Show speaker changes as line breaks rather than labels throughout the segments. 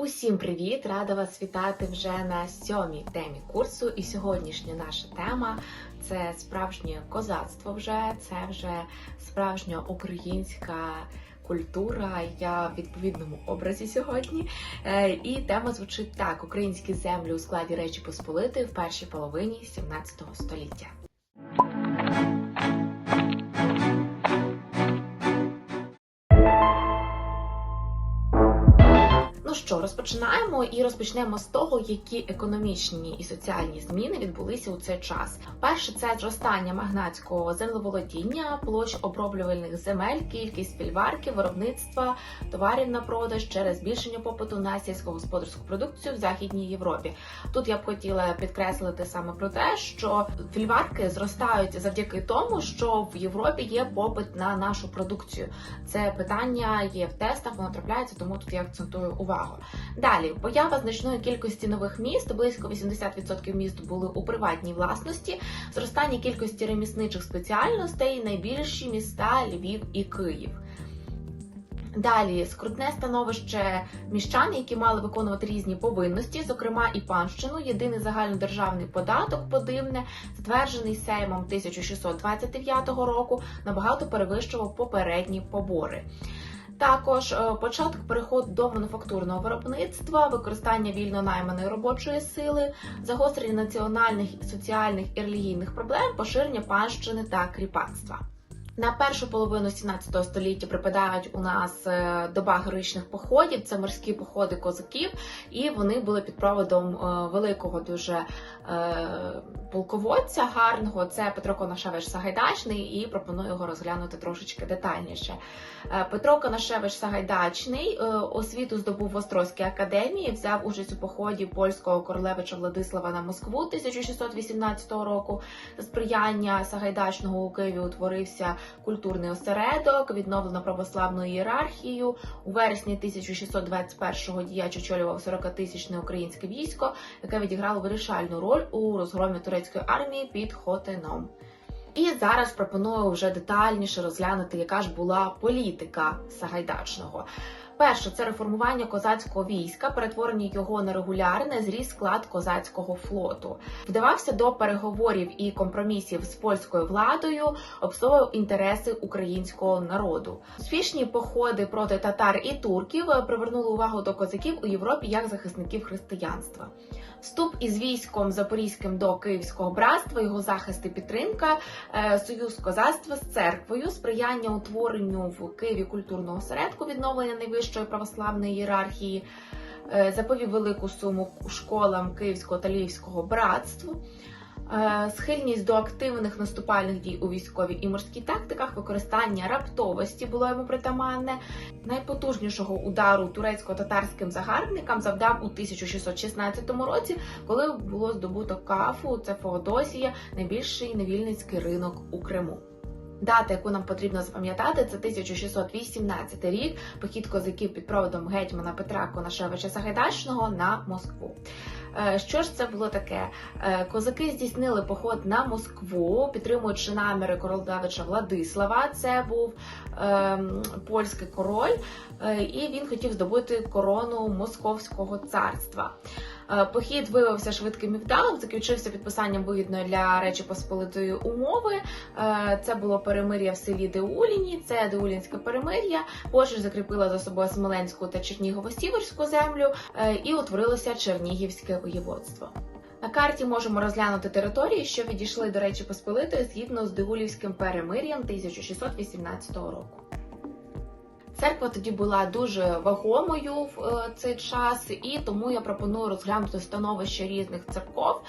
Усім привіт! Рада вас вітати вже на сьомій темі курсу. І сьогоднішня наша тема це справжнє козацтво. Вже це вже справжня українська культура. Я в відповідному образі сьогодні. Е, І тема звучить так: українські землі у складі Речі Посполитої в першій половині 17 століття. Ну що, розпочинаємо і розпочнемо з того, які економічні і соціальні зміни відбулися у цей час. Перше це зростання магнатського землеволодіння, площ оброблювальних земель, кількість фільварки, виробництва товарів на продаж через збільшення попиту на сільськогосподарську продукцію в Західній Європі. Тут я б хотіла підкреслити саме про те, що фільварки зростають завдяки тому, що в Європі є попит на нашу продукцію. Це питання є в тестах, воно трапляється, тому тут я акцентую увагу. Далі поява значної кількості нових міст, близько 80% міст були у приватній власності, зростання кількості ремісничих спеціальностей, найбільші міста Львів і Київ. Далі скрутне становище міщан, які мали виконувати різні повинності, зокрема і панщину. Єдиний загальнодержавний податок подивне, затверджений Сеймом 1629 року, набагато перевищував попередні побори. Також е, початок переходу до мануфактурного виробництва, використання вільно найманої робочої сили, загострення національних, соціальних і релігійних проблем, поширення панщини та кріпацтва. На першу половину 17 століття припадають у нас е, доба героїчних походів, це морські походи козаків, і вони були під проводом е, великого дуже полководця гарного. Це Петро Конашевич Сагайдачний, і пропоную його розглянути трошечки детальніше. Е, Петро Конашевич Сагайдачний е, освіту здобув в Острозькій академії, взяв участь у поході польського королевича Владислава на Москву 1618 року. Сприяння Сагайдачного у Києві утворився культурний осередок, відновлено православну ієрархію. У вересні 1621-го діяч очолював 40-тисячне українське військо, яке відіграло вирішальну роль у розгромі турецької армії під Хотином. І зараз пропоную вже детальніше розглянути, яка ж була політика Сагайдачного. Перше це реформування козацького війська, перетворення його на регулярне, зріс склад козацького флоту. Вдавався до переговорів і компромісів з польською владою, обслуговував інтереси українського народу. Успішні походи проти татар і турків привернули увагу до козаків у Європі як захисників християнства. Вступ із військом запорізьким до Київського братства, його захист і підтримка, е, союз козацтва з церквою, сприяння утворенню в Києві культурного осередку, відновлення найвищої православної ієрархії, е, заповів велику суму школам Київського та Львівського братства. Е, Схильність до активних наступальних дій у військовій і морській тактиках, використання раптовості було йому притаманне. Найпотужнішого удару турецько-татарським загарбникам завдав у 1616 році, коли було здобуто Кафу, це Феодосія, найбільший невільницький ринок у Криму. Дата, яку нам потрібно запам'ятати, це 1618 рік, похід козаків під проводом гетьмана Петра Конашевича Сагайдачного на Москву. Е, Що ж це було таке? Е, Козаки здійснили поход на Москву, підтримуючи наміри королевича Владислава. Це був ем, польський король, е, і він хотів здобути корону Московського царства. Е, Похід виявився швидким і вдалим, закінчився підписанням вигідної для Речі Посполитої умови. Е, Це було перемир'я в селі Деуліні, це Деулінське перемир'я. Польща закріпила за собою Смоленську та Чернігово-Сіверську землю е, і утворилося Чернігівське воєводство. На карті можемо розглянути території, що відійшли до Речі Посполитої згідно з Дигулівським перемир'ям 1618 року. Церква тоді була дуже вагомою в е, цей час, і тому я пропоную розглянути становище різних церков,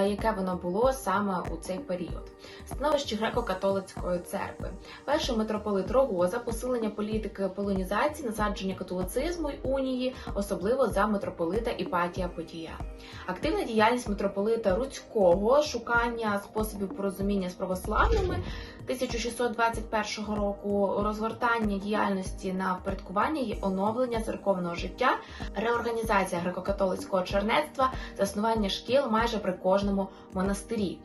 яке воно було саме у цей період. Становище греко-католицької церкви. Перший митрополит Рогоза, посилення політики полонізації, насадження католицизму й унії, особливо за митрополита Іпатія Подія. Активна діяльність митрополита Руцького, шукання способів порозуміння з православними 1621 року, розгортання діяльності на впорядкування і оновлення церковного життя, реорганізація греко-католицького чернецтва, заснування шкіл майже при кожному монастирі.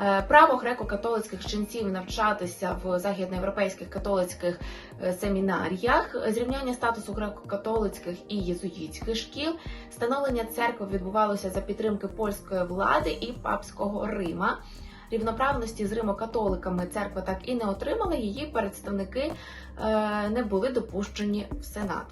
Е, Право греко-католицьких ченців навчатися в західноєвропейських католицьких е, семінаріях, зрівняння статусу греко-католицьких і єзуїтських шкіл, становлення церкви відбувалося за підтримки польської влади і папського Рима. Рівноправності з римокатоликами церква так і не отримала, її представники е, не були допущені в Сенат.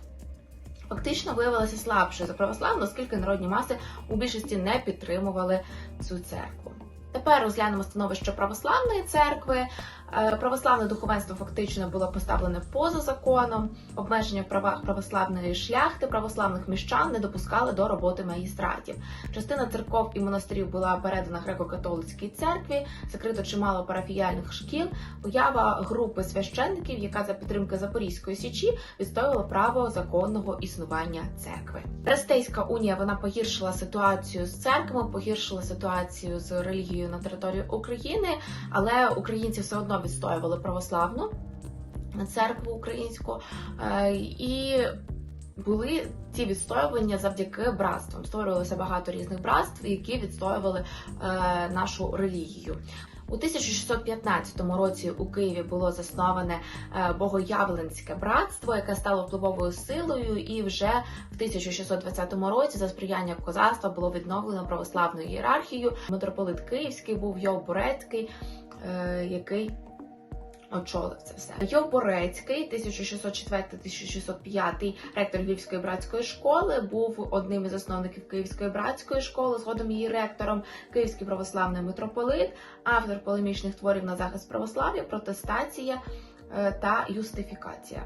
Фактично виявилася слабшою за православну, оскільки народні маси у більшості не підтримували цю церкву. Тепер розглянемо становище православної церкви. Е, Православне духовенство фактично було поставлене поза законом. Обмеження в правах православної шляхти православних міщан не допускали до роботи магістратів. Частина церков і монастирів була передана греко-католицькій церкві, закрито чимало парафіяльних шкіл. Поява групи священників, яка за підтримки Запорізької січі відстоювала право законного існування церкви. Рестейська унія вона погіршила ситуацію з церквами, погіршила ситуацію з релігією на території України, але українці все одно відстоювали православну церкву українську Е, і. Були ці відстоювання завдяки братствам. Створювалося багато різних братств, які відстоювали е, нашу релігію. У 1615 році у Києві було засноване е, Богоявленське братство, яке стало впливовою силою, і вже в 1620 році за сприяння козацтва було відновлено православну ієрархію. Митрополит Київський був Йов Борецький, е, який очолив це все. Йов Борецький, 1604-1605, ректор Львівської братської школи, був одним із засновників Київської братської школи, згодом її ректором, Київський православний митрополит, автор полемічних творів на захист православ'я, протестація е, та юстифікація.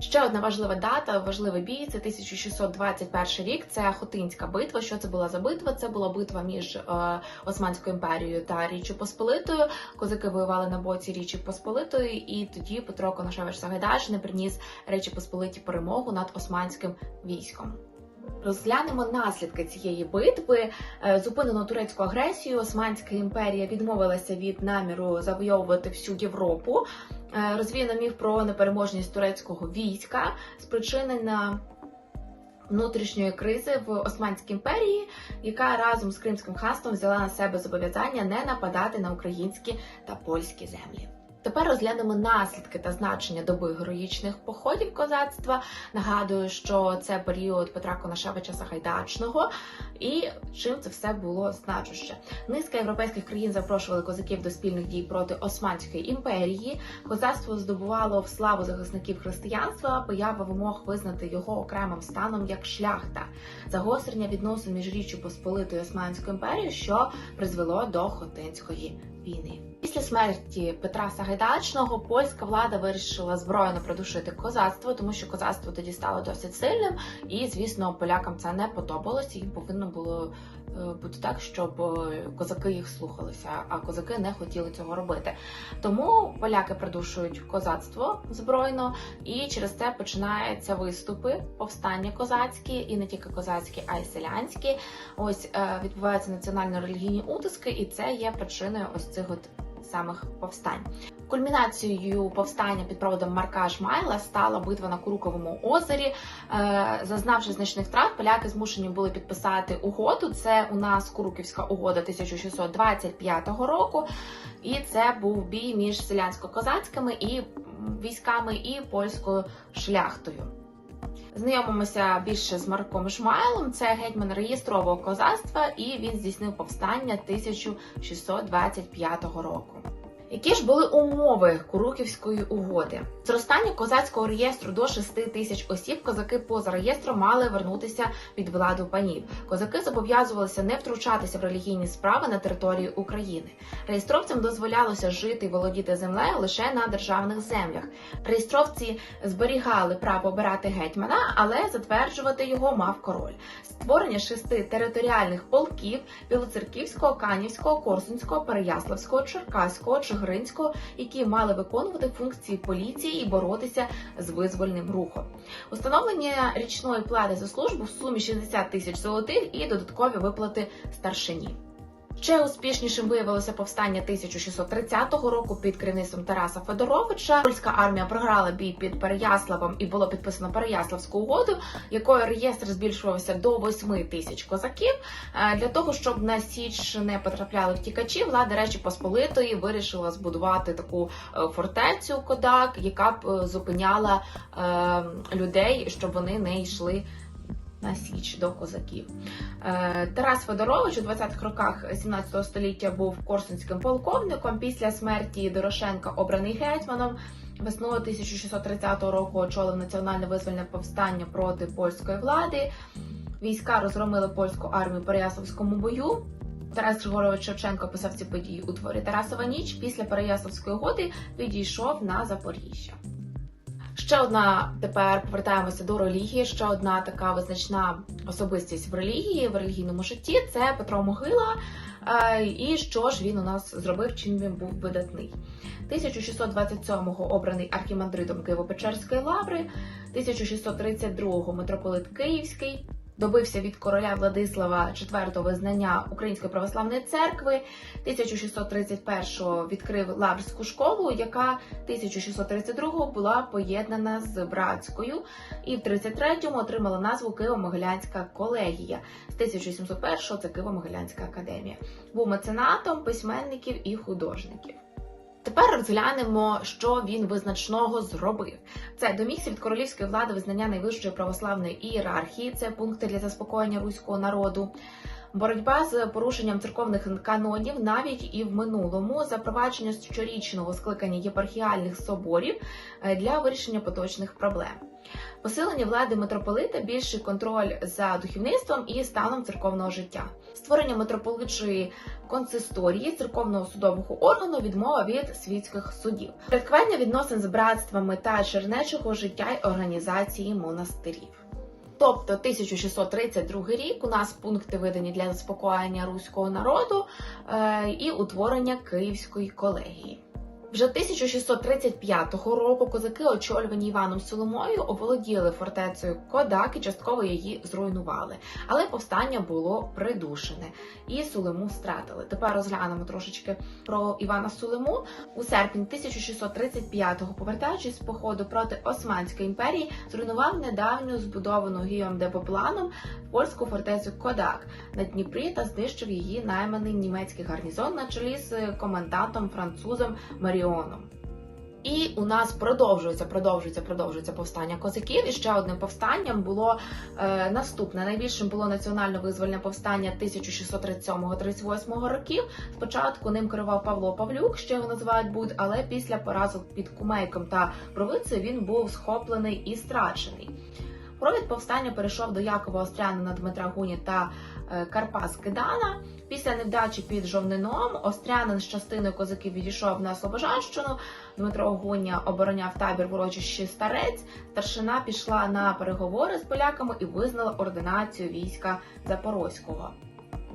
Ще одна важлива дата, важливий бій це 1621 рік. Це Хотинська битва. Що це була за битва? Це була битва між е, Османською імперією та Річчю Посполитою. Козаки воювали на боці Річі Посполитої, і тоді Петро Коношевич Сагайдачний приніс Речі Посполиті перемогу над османським військом. Розглянемо наслідки цієї битви. Е, Зупинено турецьку агресію. Османська імперія відмовилася від наміру завойовувати всю Європу. Е, Розвіяно міф про непереможність турецького війська, спричинена внутрішньої кризи в Османській імперії, яка разом з Кримським ханством взяла на себе зобов'язання не нападати на українські та польські землі. Тепер розглянемо наслідки та значення доби героїчних походів козацтва. Нагадую, що це період Петра Конашевича Сагайдачного, і чим це все було значуще. Низка європейських країн запрошували козаків до спільних дій проти Османської імперії. Козацтво здобувало в славу захисників християнства, поява вимог визнати його окремим станом як шляхта, загострення відносин між Річчю Посполитою Османською імперією, що призвело до Хотинської війни. Після смерті Петра Сагайдачного польська влада вирішила збройно придушити козацтво, тому що козацтво тоді стало досить сильним, і звісно, полякам це не подобалося. Їм повинно було е, бути так, щоб е, козаки їх слухалися, а козаки не хотіли цього робити. Тому поляки придушують козацтво збройно, і через це починаються виступи, повстання козацькі, і не тільки козацькі, а й селянські. Ось е, відбуваються національно-релігійні утиски, і це є причиною ось цих от самих повстань. Кульмінацією повстання під проводом Марка Жмайла стала битва на Куруковому озері. Е, Зазнавши значних втрат, поляки змушені були підписати угоду. Це у нас Куруківська угода 1625 року, і це був бій між селянсько-козацькими і військами і польською шляхтою. Знайомимося більше з Марком Жмайлом. Це гетьман реєстрового козацтва, і він здійснив повстання 1625 року. Які ж були умови Куруківської угоди? Зростання козацького реєстру до 6 тисяч осіб козаки поза реєстром мали вернутися під владу панів. Козаки зобов'язувалися не втручатися в релігійні справи на території України. Реєстровцям дозволялося жити і володіти землею лише на державних землях. Реєстровці зберігали право обирати гетьмана, але затверджувати його мав король. Створення шести територіальних полків Білоцерківського, Канівського, Корсунського, Переяславського, Черкаського, Чигиринського, які мали виконувати функції поліції і боротися з визвольним рухом. Установлення річної плати за службу в сумі 60 тисяч золотих і додаткові виплати старшині. Ще успішнішим виявилося повстання 1630 року під керівництвом Тараса Федоровича. Польська армія програла бій під Переяславом і було підписано Переяславську угоду, якою реєстр збільшувався до 8 тисяч козаків. Е, Для того щоб на січ не потрапляли втікачі, влада Речі Посполитої вирішила збудувати таку е, фортецю Кодак, яка б е, зупиняла людей, щоб вони не йшли на січ до козаків. Е, Тарас Федорович у 20-х роках 17 століття був корсунським полковником. Після смерті Дорошенка обраний гетьманом. Весною 1630 року очолив національне визвольне повстання проти польської влади. Війська розгромили польську армію в Переяславському бою. Тарас Григорович Шевченко писав ці події у творі Тарасова ніч. Після Переяславської угоди відійшов на Запоріжжя. Ще одна тепер повертаємося до релігії. Ще одна така визначна особистість в релігії, в релігійному житті це Петро Могила. Е, І що ж він у нас зробив, чим він був видатний. 1627-го обраний архімандритом Києво-Печерської лаври, 1632-го митрополит Київський. Добився від короля Владислава IV визнання Української православної церкви. 1631-го відкрив Лаврську школу, яка 1632-го була поєднана з братською, і в 33-му отримала назву Києво-Могилянська колегія. З 1701-го це Києво-Могилянська академія. Був меценатом письменників і художників. Тепер розглянемо, що він визначного зробив. Це домігся від королівської влади визнання найвищої православної ієрархії, це пункти для заспокоєння руського народу. Боротьба з порушенням церковних канонів навіть і в минулому запровадження щорічного скликання єпархіальних соборів е, для вирішення поточних проблем. Посилення влади митрополита, більший контроль за духовництвом і станом церковного життя, створення митрополитчої консисторії церковного судового органу, відмова від світських судів, порядкування відносин з братствами та чернечого життя й організації монастирів. Тобто 1632 рік у нас пункти видані для заспокоєння руського народу е, і утворення Київської колегії. Вже 1635 року козаки, очолювані Іваном Соломою, оволоділи фортецею Кодак і частково її зруйнували. Але повстання було придушене і Сулему стратили. Тепер розглянемо трошечки про Івана Сулему. У серпні 1635-го, повертаючись з походу проти Османської імперії, зруйнував недавню збудовану Гіом де Попланом польську фортецю Кодак на Дніпрі та знищив її найманий німецький гарнізон на чолі з комендантом французом Маріоном. І у нас продовжується, продовжується, продовжується повстання козаків. І ще одним повстанням було е, наступне. Найбільшим було національно визвольне повстання 1637-38 років. Спочатку ним керував Павло Павлюк, ще його називають Буд, але після поразок під Кумейком та Провицею він був схоплений і страчений. Провід повстання перейшов до Якова Острянина Дмитра Гуні та Карпа Скидана. Після невдачі під Жовнином Острянин з частиною козаків відійшов на Слобожанщину. Дмитро Гуня обороняв табір в урочищі Старець. Старшина пішла на переговори з поляками і визнала ординацію війська Запорозького.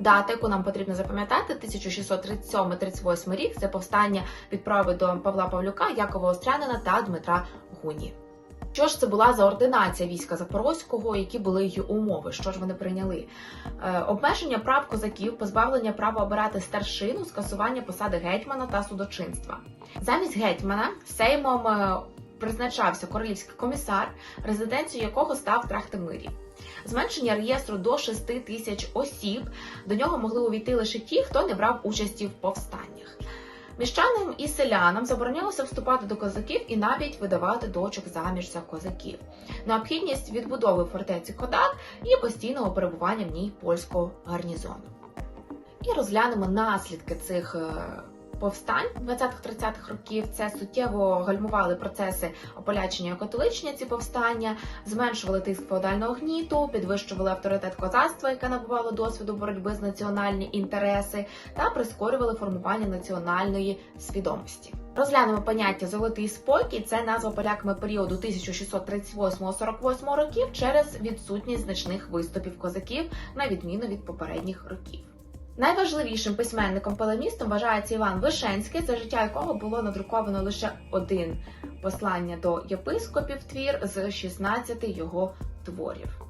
Дата, яку нам потрібно запам'ятати, 1637-38 рік це повстання від до Павла Павлюка, Якова Острянина та Дмитра Гуні. Що ж це була за ординація війська Запорозького, які були її умови? Що ж вони прийняли? Е, обмеження прав козаків, позбавлення права обирати старшину, скасування посади гетьмана та судочинства. Замість гетьмана сеймом е, призначався королівський комісар, резиденцією якого став Трахтимирі. Зменшення реєстру до 6 тисяч осіб. До нього могли увійти лише ті, хто не брав участі в повстаннях. Міщанам і селянам заборонялося вступати до козаків і навіть видавати дочок заміж за козаків. Необхідність відбудови фортеці Кодак і постійного перебування в ній польського гарнізону. І розглянемо наслідки цих е, повстань 20-30-х років. Це суттєво гальмували процеси ополячення і католичення ці повстання, зменшували тиск феодального гніту, підвищували авторитет козацтва, яке набувало досвіду боротьби з національні інтереси, та прискорювали формування національної свідомості. Розглянемо поняття золотий спокій. Це назва поляками періоду 1638-48 років через відсутність значних виступів козаків на відміну від попередніх років. Найважливішим письменником полемістом вважається Іван Вишенський, за життя якого було надруковано лише один послання до єпископів твір з 16 його творів.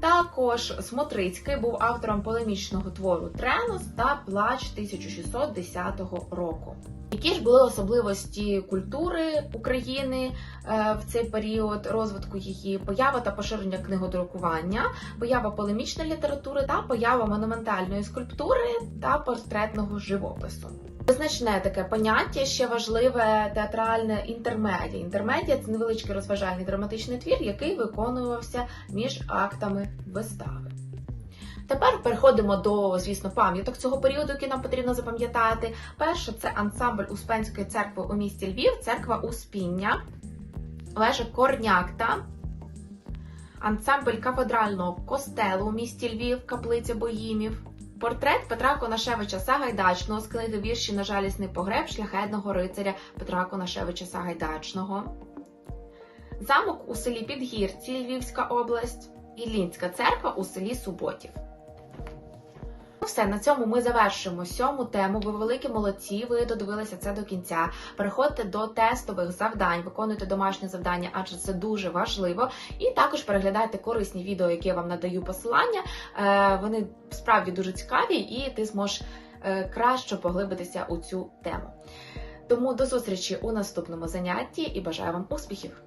Також Смотрицький був автором полемічного твору Тренос та Плач 1610 року. Які ж були особливості культури України е, в цей період розвитку її поява та поширення книгодрукування, поява полемічної літератури та поява монументальної скульптури та портретного живопису. Визначне таке поняття ще важливе театральне інтермедія. Інтермедія це невеличкий розважальний драматичний твір, який виконувався між актами вистави. Тепер переходимо до, звісно, пам'яток цього періоду, які нам потрібно запам'ятати. Перше це ансамбль Успенської церкви у місті Львів, церква Успіння, вежа Корнякта, ансамбль кафедрального костелу у місті Львів, каплиця Боїмів. Портрет Петра Конашевича Сагайдачного з книги вірші на жалісний погреб шляхетного рицаря Петра Конашевича Сагайдачного. Замок у селі Підгірці, Львівська область, і Лінська церква у селі Суботів. Ну все, на цьому ми завершуємо сьому тему. Ви великі молодці, ви додивилися це до кінця. Переходьте до тестових завдань, виконуйте домашні завдання, адже це дуже важливо. І також переглядайте корисні відео, які я вам надаю посилання. Е, Вони справді дуже цікаві, і ти зможеш е, краще поглибитися у цю тему. Тому до зустрічі у наступному занятті і бажаю вам успіхів!